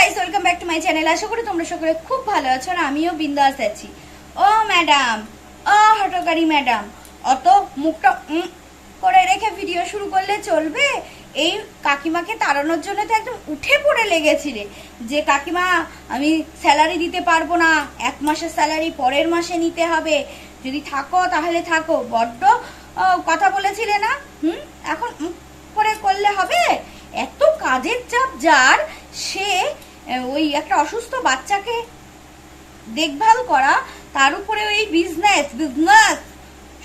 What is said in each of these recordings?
Guys welcome back to my channel আশা করি তোমরা সকলে খুব ভালো আছো আর আমিও বিন্দাস আছি। ও ম্যাডাম ও হটকারি ম্যাডাম অত মুখটা করে রেখে ভিডিও শুরু করলে চলবে? এই কাকিমাকে তাড়ানোর জন্য তো একদম উঠে পড়ে লেগেছিলে। যে কাকিমা, আমি স্যালারি দিতে পারব না, এক মাসের স্যালারি পরের মাসে নিতে হবে। যদি থাকো, তাহলে থাকো। বড্ড কথা বলেছিলে না? হুম? এখন করে করলে হবে? এত কাজের চাপ যার, সে ওই একটা অসুস্থ বাচ্চাকে দেখভাল করা, তার উপরে ওই বিজনেস বিজনেস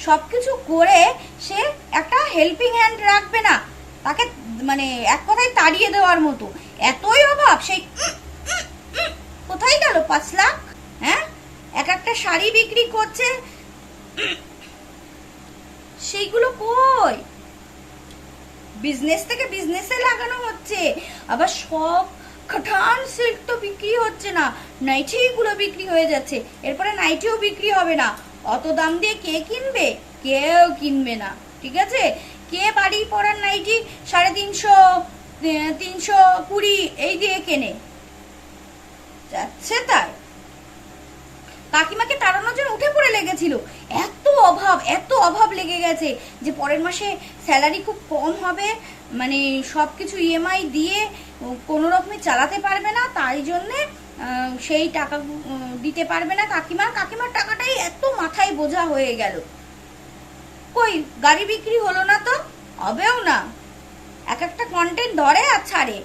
সবকিছু করে সে একটা হেল্পিং হ্যান্ড রাখবে না। তাকে মানে এক কথায় তাড়িয়ে দেওয়ার মতো। এতই অভাব, সেই কোথায় গেল পাঁচ লাখ? হ্যাঁ? এক একটা শাড়ি বিক্রি করছে। সেইগুলো কই? বিজনেস থেকে বিজনেসে লাগানো হচ্ছে। আবার সব খাটান সিল্ক তো বিক্রি হচ্ছে না। নাইটিগুলো বিক্রি হয়ে যাচ্ছে। এরপরে নাইটিও বিক্রি হবে না। অত দাম দিয়ে কে কিনবে? কেউ কিনবে না। ঠিক আছে? কে বাড়ি পড়ার নাইটি সাড়ে তিনশো তিনশো কুড়ি এই দিয়ে কেনে? যাচ্ছে তাই। কাকিমাকে তাড়ানোর জন্য উঠে পড়ে লেগেছিল। এত অভাব, এত অভাব লেগে গেছে যে পরের মাসে স্যালারি খুব কম হবে মানে সব কিছু ইএমআই দিয়ে কোনো রকমে চালাতে পারবে না, তাই জন্যে সেই টাকা দিতে পারবে না কাকিমার কাকিমার টাকাটাই এত মাথায় বোঝা হয়ে গেল। কই, গাড়ি বিক্রি হলো না তো? হবেও না। এক একটা কন্টেন্ট ধরে আর ছাড়ে।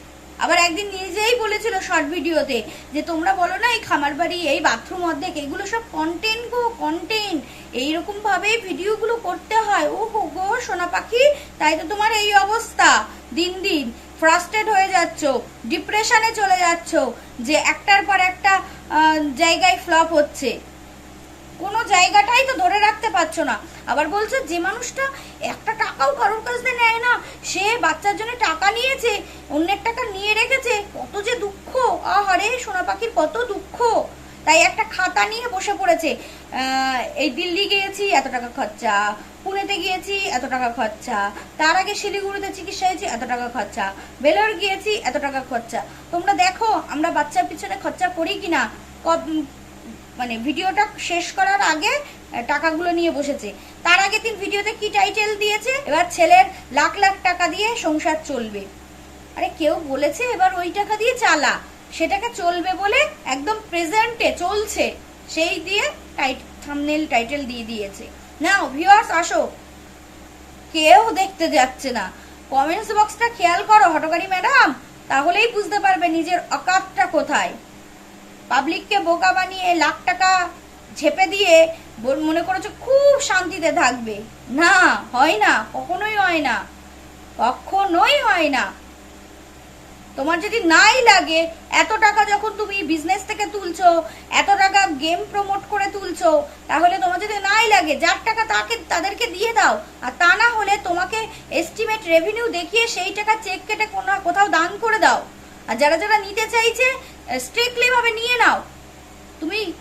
আবার একদিন নিজেই বলেছিল শর্ট ভিডিওতে যে, তোমরা বলো না এই খামার বাড়ি এই বাথরুম অর্ধেক, এগুলো সব কন্টেন্ট গো কন্টেন্ট এইরকম ভাবে ভিডিওগুলো করতে হয়। ও হো গো, সোনা পাখি, তাই তো তোমার এই অবস্থা। দিন দিন ফ্রাস্ট্রেট হয়ে যাচ্ছ ডিপ্রেশনে চলে যাচ্ছ, যে একটার পর একটা জায়গায় ফ্লপ হচ্ছে। কোনো জায়গাটাই তো ধরে রাখতে পারছ না। আবার বলছো, যে মানুষটা একটা টাকাও কারোর কাছ থেকে নেয় না। সে বাচ্চার জন্য টাকা নিয়েছে, অন্যের টাকা নিয়ে রেখেছে। কত যে দুঃখ। আহারে, সোনা পাখির কত দুঃখ। তাই একটা খাতা নিয়ে বসে পড়েছে। এই দিল্লি গিয়েছি, এত টাকা খরচা। পুনেতে গিয়েছি, এত টাকা খরচা। তার আগে শিলিগুড়িতে চিকিৎসা হয়েছি, এত টাকা খরচা। বেলোর গিয়েছি, এত টাকা খরচা। তোমরা দেখো, আমরা বাচ্চার পিছনে খরচা করি কিনা? মানে ভিডিওটা শেষ করার আগে টাকাগুলো নিয়ে বসেছে। তার আগে তিন ভিডিওতে কি টাইটেল দিয়েছে? এবার ছেলের লাখ লাখ টাকা দিয়ে সংসার চলবে। আরে কেউ বলেছে এবার ওই টাকা দিয়ে চালা। সেটাকে চলবে বলে একদম প্রেজেন্টে চলছে। সেই দিয়ে টাইট থামনেল টাইটেল দিয়ে দিয়েছে। নাও ভিউয়ার্স আসো। কেউ দেখতে যাচ্ছে না। কমেন্টস বক্সটা খেয়াল করো হটকারি ম্যাডাম তাহলেই বুঝতে পারবে নিজের অকাতটা কোথায়। পাবলিককে বোকা বানিয়ে লাখ টাকা ঝেপে দিয়ে মনে করেছ খুব শান্তিতে থাকবে। না, হয় না, কখনোই হয় না, কখনোই হয় না। তোমার যদি নাই লাগে, এত টাকা যখন তুমি বিজনেস থেকে তুলছো, এত টাকা গেম প্রমোট করে তুলছো, তাহলে তোমার যদি নাই লাগে, যার টাকা তাকে, তাদেরকে দিয়ে দাও। আর তা না হলে তোমাকে এস্টিমেট রেভিনিউ দেখিয়ে সেই টাকা চেক কেটে কোনো কোথাও দান করে দাও। আর যারা যারা নিতে চাইছে স্ট্রিক্টলি ভাবে নিয়ে নাও। তুমি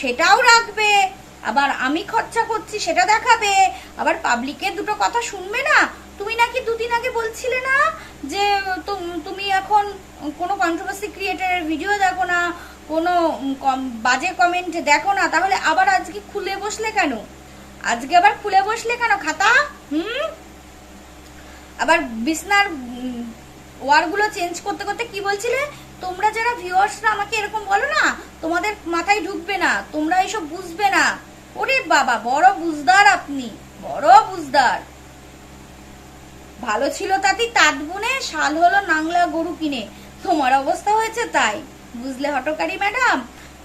সেটাও রাখবে, আবার আমি খরচা করছি সেটা দেখাবে, আবার পাবলিকের দুটো কথা শুনবে না? তুমি নাকি দুদিন আগে বলছিলে না যে, তুম- এখন কোনো কন্ট্রোভার্সি ক্রিয়েটারের ভিডিও দেখো না, কোনো বাজে কমেন্ট দেখো না, তাহলে আবার আজকে খুলে বসলে কেন? আজকে আবার খুলে বসলে কেন, খাতা? হুম? আবার বিছনার ওয়ারগুলো চেঞ্জ করতে করতে কি বলছিলে? তোমরা যারা ভিউয়ার্সরা আমাকে এরকম বলো না, তোমাদের মাথায় ঢুকবে না, তোমরা এসব বুঝবে না। ওরে বাবা, বড় বুঝদার আপনি, বড় বুঝদার। ভালো ছিল তাতেই তাঁত বুনে শাল হলো নাংলা গরু কিনে। তোমার অবস্থা হয়েছে তাই। বুঝলে হটকারি ম্যাডাম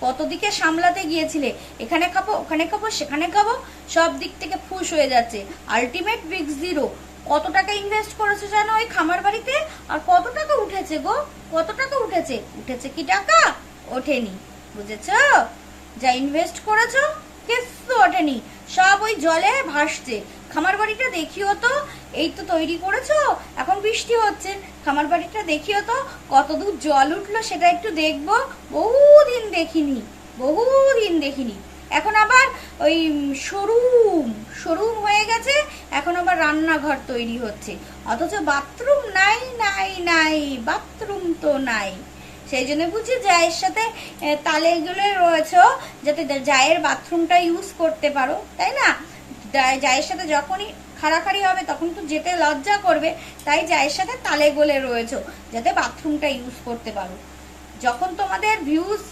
কত দিকে সামলাতে গিয়েছিলে? এখানে খাব, ওখানে খাব, সেখানে খাব, সব দিক থেকে ফুস হয়ে যাচ্ছে। Ultimate big zero. কত টাকা ইনভেস্ট করেছ জানো ওই খামার বাড়িতে? আর কত টাকা উঠেছে গো? কত টাকা উঠেছে? উঠেছে কি টাকা? ওঠেনি, বুঝেছ? যা ইনভেস্ট করেছ, কিচ্ছু ওঠেনি। সব ওই জলে ভাসছে। খামার বাড়িটা দেখিও তো, এই তো তৈরি করেছ, এখন বৃষ্টি হচ্ছে। খামার বাড়িটা দেখিও তো, কত দূর জল উঠল সেটা একটু দেখব। বহুদিন দেখিনি বহুদিন দেখিনি। এখন আবার ওই শোরুম শোরুম হয়ে গেছে, এখন আবার রান্নাঘর তৈরি হচ্ছে। অথচ বাথরুম নাই নাই নাই, বাথরুম তো নাই। সেই জন্য বুঝি জায়ের সাথে তালে গুলো রয়েছে, যাতে জায়ের বাথরুমটা ইউজ করতে পারো, তাই না? জায়ের সাথে যখনই খাড়াখাড়ি হবে, তখন তো যেতে লজ্জা করবে, তাই জায়ের সাথে তালে গোলে রয়েছে, যাতে বাথরুমটা ইউজ করতে পারো। যখন তোমাদের ভিউজ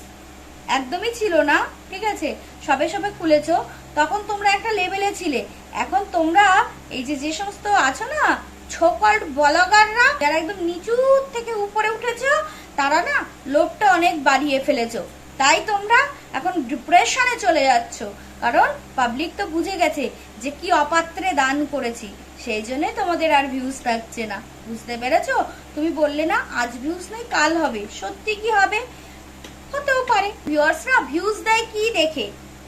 একদমই ছিল না, ঠিক আছে? সবে সবে খুলেছো, তখন তোমরা একটা লেভেলে ছিলে। এখন তোমরা এই যে যে সমস্ত আছো না ছোকল্ড ব্লগাররা যারা একদম নিচু থেকে উপরে উঠেছো, তারা না লোভটা অনেক বাড়িয়ে ফেলেছো। তাই তোমরা এখন ডিপ্রেশনে চলে যাচ্ছ। কারণ পাবলিক তো বুঝে গেছে যে কি অপাত্রে দান করেছি। সেই জন্য তোমাদের আর ভিউজ থাকছে না। বুঝতে পেরেছ? তুমি বললে না, আজ ভিউজ নেই, কাল হবে। সত্যি কি হবে? হতেও পারে। ভিউয়ার্সরা ভিউজ দেয় কি দেখে?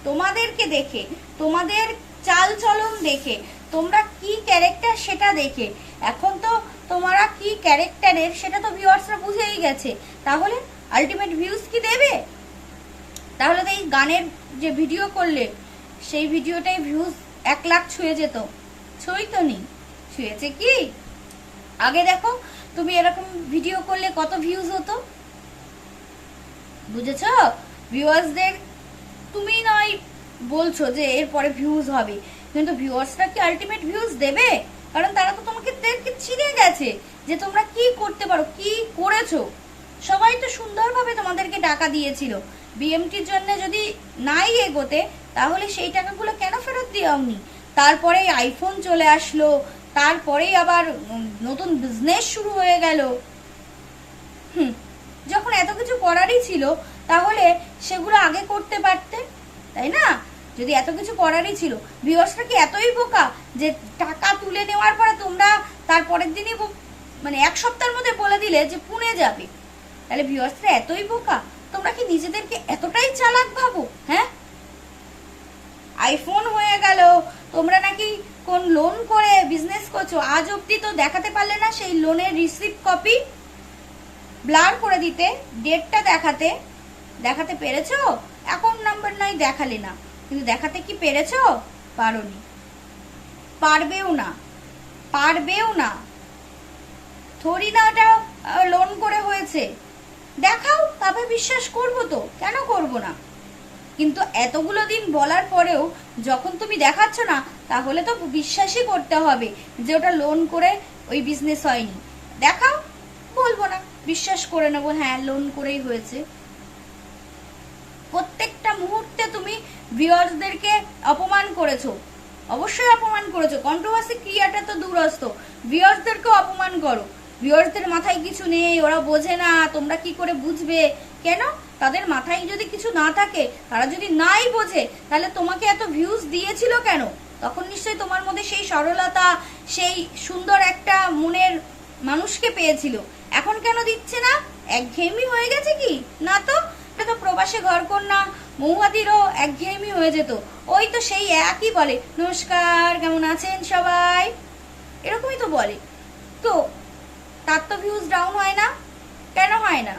তোমাদেরকে দেখে। তোমাদের চাল চলন দেখে। তোমরা কি ক্যারেক্টার সেটা দেখে। এখন তো তোমরা কি ক্যারেক্টারের সেটা তো ভিউয়ার্সরা বুঝেই গেছে। তাহলে আলটিমেট ভিউজ কি দেবে? তাহলে তো এই গানের যে ভিডিও করলে, সেই ভিডিওটাই ভিউজ এক লাখ ছুঁয়ে যেত। ছুঁই তো নি ছুঁয়েছে কি? আগে দেখো, তুমি এরকম ভিডিও করলে কত ভিউজ হতো? বুঝেছ? ভিউয়ার্সদের তুমি নয়, বলছো যে এরপরে ভিউজ হবে। কিন্তু ভিউয়ার্সরা কি আলটিমেট ভিউজ দেবে? কারণ তারা তো তোমাকে দেখে চিনে গেছে যে তোমরা কি করতে পারো, কি করেছ। সবাই তো সুন্দরভাবে তোমাদেরকে টাকা দিয়েছিল। বিএমটির জন্য যদি নাই এগোতে, তাহলে সেই টাকাগুলো কেন ফেরত দিওনি তারপরে আইফোন চলে আসলো, তারপরেই আবার নতুন বিজনেস শুরু হয়ে গেল। হুম এত কিছু করারই ছিল, তাহলে সেগুলো আগে করতে পারতে, তাই না? যদি এত কিছু করারই ছিল। ভিউয়ার্সরা কি এতই বোকা যে টাকা তুলে নেওয়ার পরে তোমরা তারপরের দিনই মানে এক সপ্তাহের মধ্যে বলে দিলে যে পুনে যাবে। তাহলে ভিউয়ার্সরা এতই বোকা? তোমরা কি নিজেদেরকে এতটাই চালাক ভাবো হ্যাঁ? আইফোন হয়ে গেল। তোমরা নাকি কোন লোন করে বিজনেস করছ? আজ অবধি তো দেখাতে পারলে না সেই লোনের রিসিপ্ট কপি ব্লার করে দিতে ডেটটা দেখাতে দেখাতে পেরেছ? অ্যাকাউন্ট নাম্বার নাই দেখালে না। কিন্তু দেখাতে কি পেরেছ? পারোনি। পারবেও না। পারবেও না। থরি না ওটা লোন করে হয়েছে। দেখাও তবে বিশ্বাস করব তো। কেন করব না? কিন্তু এতগুলো দিন বলার পরেও যখন তুমি দেখাচ্ছ না, তাহলে তো বিশ্বাসই করতে হবে যে ওটা লোন করে ওই বিজনেস হয়নি। দেখাও, বলব না। বিশ্বাস করে নেব হ্যাঁ লোন করেই হয়েছে। প্রত্যেকটা মুহূর্তে তুমি ভিউয়ার্সদেরকে অপমান করেছ। অবশ্যই অপমান করেছ। কন্ট্রোভার্সি ক্রিয়াটা তো দূরস্থ ভিউয়ার্সদেরকেও অপমান করো। ভিউয়ার্সদের মাথায় কিছু নেই, ওরা বোঝে না, তোমরা কি করে বুঝবে? কেন? তাদের মাথায় যদি কিছু না থাকে, তারা যদি নাই বোঝে, তাহলে তোমাকে এত ভিউজ দিয়েছিল কেন? তখন নিশ্চয়ই তোমার মধ্যে সেই সরলতা, সেই সুন্দর একটা মনের মানুষকে পেয়েছিল। এখন কেন দিচ্ছে না? একঘেয়েমি হয়ে গেছে কি? না তো, এটা তো প্রবাসে ঘর কন্যা, মৌহাদিরও একঘেয়েমি হয়ে যেত। ওই তো সেই একই বলে, নমস্কার, কেমন আছেন সবাই? এরকমই তো বলে। তো, তার তো ভিউজ ডাউন হয় না। কেন হয় না?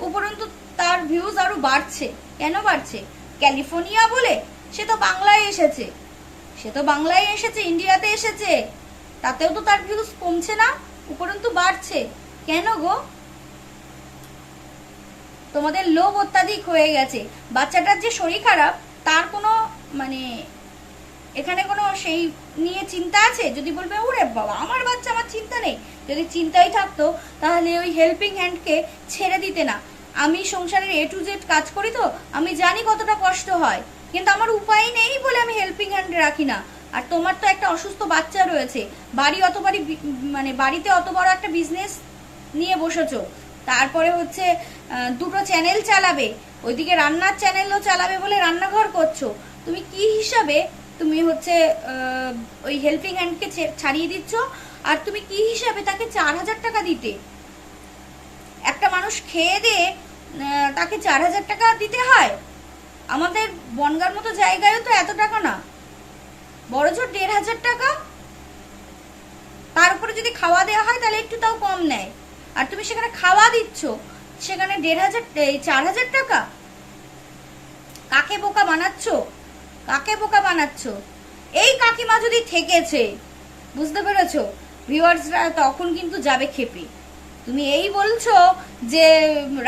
উপরন্তু তার ভিউজ আরও বাড়ছে। কেন বাড়ছে? ক্যালিফোর্নিয়া বলে, সে তো বাংলায় এসেছে। সে তো বাংলায় এসেছে, ইন্ডিয়াতে এসেছে। তাতেও তো তার ভিউজ কমছে না। উপরন্তু বাড়ছে। কেন গো? তোমাদের লোভ অত্যাধিক হয়ে গেছে। বাচ্চাটার যে শরীর খারাপ, তার কোনো মানে এখানে কোনো সেই নিয়ে চিন্তা আছে? যদি বলবে, ওরে বাবা, আমার বাচ্চা, আমার চিন্তা নেই। যদি চিন্তাই থাকতো, তাহলে ওই হেল্পিং হ্যান্ডকে ছেড়ে দিতে না। আমি সংসারের এ টু জেড কাজ করি তো, আমি জানি কতটা কষ্ট হয়। কিন্তু আমার উপায় নেই বলে আমি হেল্পিং হ্যান্ড রাখি না। আর তোমার তো একটা অসুস্থ বাচ্চা রয়েছে। বাড়ি অত বাড়ি মানে বাড়িতে অত বড় একটা বিজনেস নিয়ে বসেছো। তারপরে হচ্ছে দুটো চ্যানেল চালাবে। ওইদিকে রান্নার চ্যানেলও চালাবে বলে রান্নাঘর করছ। তুমি কি হিসাবে তুমি হচ্ছে ওই হেল্পিং হ্যান্ডকে ছাড়িয়ে দিচ্ছ? আর তুমি কি হিসাবে তাকে চার হাজার টাকা দিতে? একটা মানুষ খেয়ে দিয়ে তাকে চার হাজার টাকা দিতে হয়? আমাদের বনগার মতো জায়গায়ও তো এত টাকা না। বড় জোর দেড় হাজার টাকা? তার উপরে যদি খাওয়া দেওয়া হয়, তাহলে একটু তাও কম নেয়। আর তুমি সেখানে খাওয়া দিচ্ছ, সেখানে দেড় হাজার চার হাজার টাকা? কাকে বোকা বানাচ্ছ? কাকে বোকা বানাচ্ছ? এই কাকিমা যদি থেকেছে, বুঝতে পেরেছ? ভিউয়ার্সরা তখন কিন্তু যাবে খেপে। তুমি এই বলছো যে,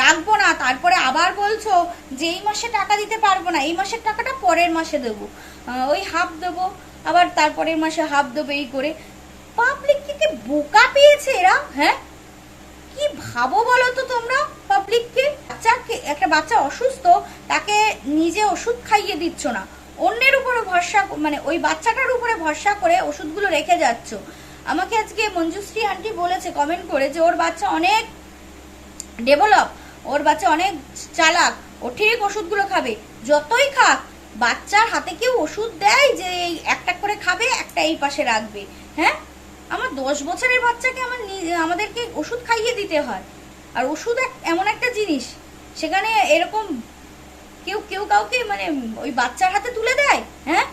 রাখব না, তারপরে আবার বলছো যে, এই মাসে টাকা দিতে পারব না, এই মাসের টাকাটা পরের মাসে দেবো। ওই হাফ দেবো। আবার তারপরের মাসে হাফ দেবে এই করে। পাবলিক থেকে বোকা পেয়েছে এরা হ্যাঁ? কি ভাবো বলো তো তোমরা পাবলিককে? বাচ্চাকে একটা বাচ্চা অসুস্থ, তাকে নিজে ওষুধ খাইয়ে দিচ্ছ না। অন্যের উপরে ভরসা মানে ওই বাচ্চাটার উপরে ভরসা করে ওষুধগুলো রেখে যাচ্ছ। আমাকে আজকে মঞ্জুশ্রী আন্টি বলেছে কমেন্ট করে যে ওর বাচ্চা অনেক ডেভেলপ ওর বাচ্চা অনেক চালাক, ও ঠিক ওষুধগুলো খাবে। যতই খাক বাচ্চার হাতে কেউ ওষুধ দেয় যে একটা করে খাবে, একটা এই পাশে রাখবে। হ্যাঁ? আমার দশ বছরের বাচ্চাকে আমার আমাদেরকে ওষুধ খাইয়ে দিতে হয়। আর ওষুধ এমন একটা জিনিস, সেখানে এরকম কেউ কেউ কাউকে মানে ওই বাচ্চার হাতে তুলে দেয় হ্যাঁ?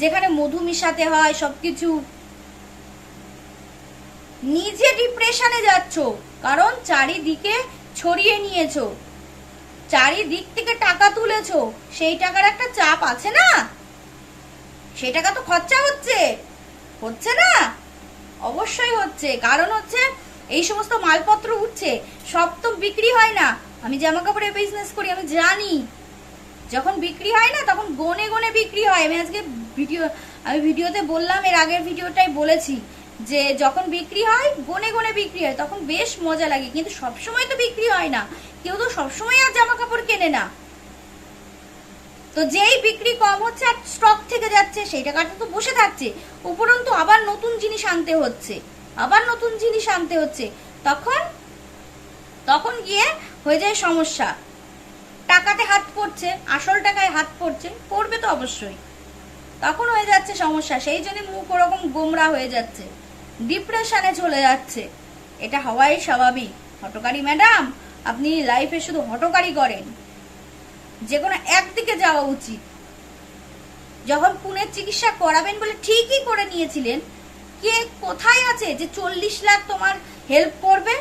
যেখানে মধু মিশাতে হয়, সবকিছু। নিজে ডিপ্রেশনে যাচ্ছ, কারণ চারিদিকে ছড়িয়ে নিয়েছো। চারিদিক থেকে টাকা তুলেছো। সেই টাকার একটা চাপ আছে না? সেই টাকা তো খরচা হচ্ছে। হচ্ছে না? অবশ্যই হচ্ছে। কারণ হচ্ছে, এই সমস্ত মালপত্র উঠছে। সব তো বিক্রি হয় না। আমি জামা কাপড়ের বিজনেস করি, আমি জানি। যখন বিক্রি হয় না, তখন গনে গনে বিক্রি হয়। আমি আজকে ভিডিও, আমি ভিডিওতে বললাম, এর আগের ভিডিওটাই বলেছি। যে যখন বিক্রি হয়, গনে গনে বিক্রি হয়, তখন বেশ মজা লাগে। কিন্তু সবসময় তো বিক্রি হয় না। কেউ তো সবসময় আর জামা কাপড় কেনে না। তো যেই বিক্রি কম হচ্ছে আর স্টক থেকে যাচ্ছে সেই টাকাটা তো বসে থাকছে। উপরন্তু আবার নতুন জিনিস আনতে হচ্ছে। আবার নতুন জিনিস আনতে হচ্ছে। তখন তখন গিয়ে হয়ে যায় সমস্যা। টাকাতে হাত পড়ছে, আসল টাকায় হাত পড়ছে, পড়বে তো অবশ্যই। তখন হয়ে যাচ্ছে সমস্যা। সেই জন্য মুখ ওরকম গোমরা হয়ে যাচ্ছে। ডিপ্রেশনে চলে যাচ্ছে। এটা হওয়াই স্বাভাবিক। হটকারী ম্যাডাম, আপনি লাইফে শুধু হটকারী করেন। যে কোনো একদিকে যাওয়া উচিত। যখন পুনের চিকিৎসা করাবেন বলে ঠিকই করে নিয়েছিলেন, কে কোথায় আছে যে চল্লিশ লাখ তোমার হেল্প করবে?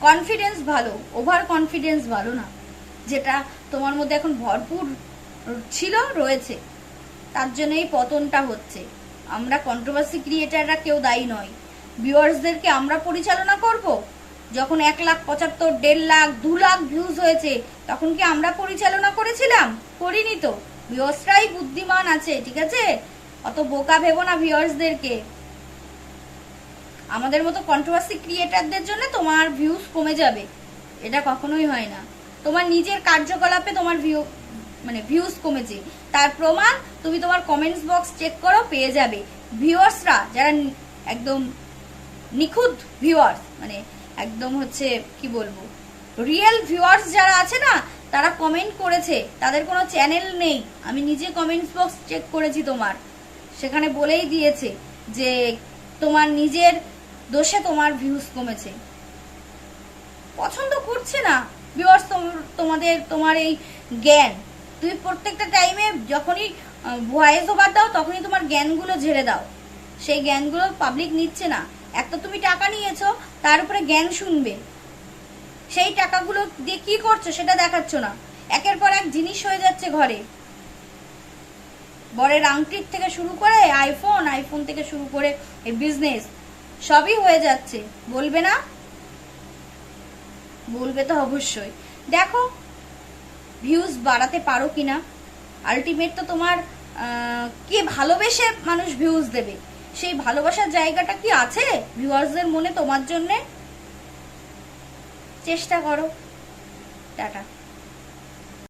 কনফিডেন্স ভালো, ওভার কনফিডেন্স ভালো না। যেটা তোমার মধ্যে এখন ভরপুর ছিল, রয়েছে। তার জন্য এই পতনটা হচ্ছে। আমরা কন্ট্রোভার্সি ক্রিয়েটাররা কেউ দায়ী নয় ভিউয়ার্সদেরকে আমরা পরিচালনা করব? যখন এক লাখ পঁচাত্তর, দেড় লাখ, দু লাখ ভিউজ হয়েছে, তখন কি আমরা পরিচালনা করেছিলাম? করিনি তো। ভিউয়ার্সরাই বুদ্ধিমান আছে, ঠিক আছে? অত বোকা ভেবো না ভিউয়ার্সদেরকে আমাদের মতো কন্ট্রোভার্সি ক্রিয়েটারদের জন্য তোমার ভিউজ কমে যাবে। এটা কখনোই হয় না। তোমার নিজের কার্যকলাপে তোমার ভিউ মানে ভিউজ কমেছে। তার প্রমাণ তুমি তোমার কমেন্টস বক্স চেক করো, পেয়ে যাবে। ভিউয়ার্সরা যারা একদম নিখুঁত ভিউয়ার্স মানে একদম হচ্ছে, কি বলব রিয়েল ভিউয়ার্স যারা আছে না, তারা কমেন্ট করেছে। তাদের কোনো চ্যানেল নেই। আমি নিজে কমেন্টস বক্স চেক করেছি তোমার। সেখানে বলেই দিয়েছে যে, তোমার নিজের দোষে তোমার ভিউজ কমেছে। পছন্দ করছে না। ভিউয়ার্স তোমাদের, তোমার এই জ্ঞান। তুমি প্রত্যেকটা টাইমে যখনই ভয়েস ওভার দাও, তখনই তোমার জ্ঞানগুলো ঝেড়ে দাও। সেই জ্ঞানগুলো পাবলিক নিচ্ছে না। একটা তুমি টাকা নিয়েছো, তার উপরে জ্ঞান শুনবে। সেই টাকাগুলো দিয়ে কি করছ সেটা দেখাচ্ছ না। একের পর এক জিনিস হয়ে যাচ্ছে ঘরে। বরের আংটির থেকে শুরু করে আইফোন আইফোন থেকে শুরু করে এই বিজনেস সবই হয়ে যাচ্ছে। বলবে না? বলবে তো অবশ্যই। দেখো ভিউজ বাড়াতে পারো কি না আলটিমেট তো তোমার কে ভালোবেসে মানুষ ভিউজ দেবে? সেই ভালোবাসার জায়গাটা কি আছে? ভিউয়ার্সদের মনে তোমার জন্যে? চেষ্টা করো। টাটা।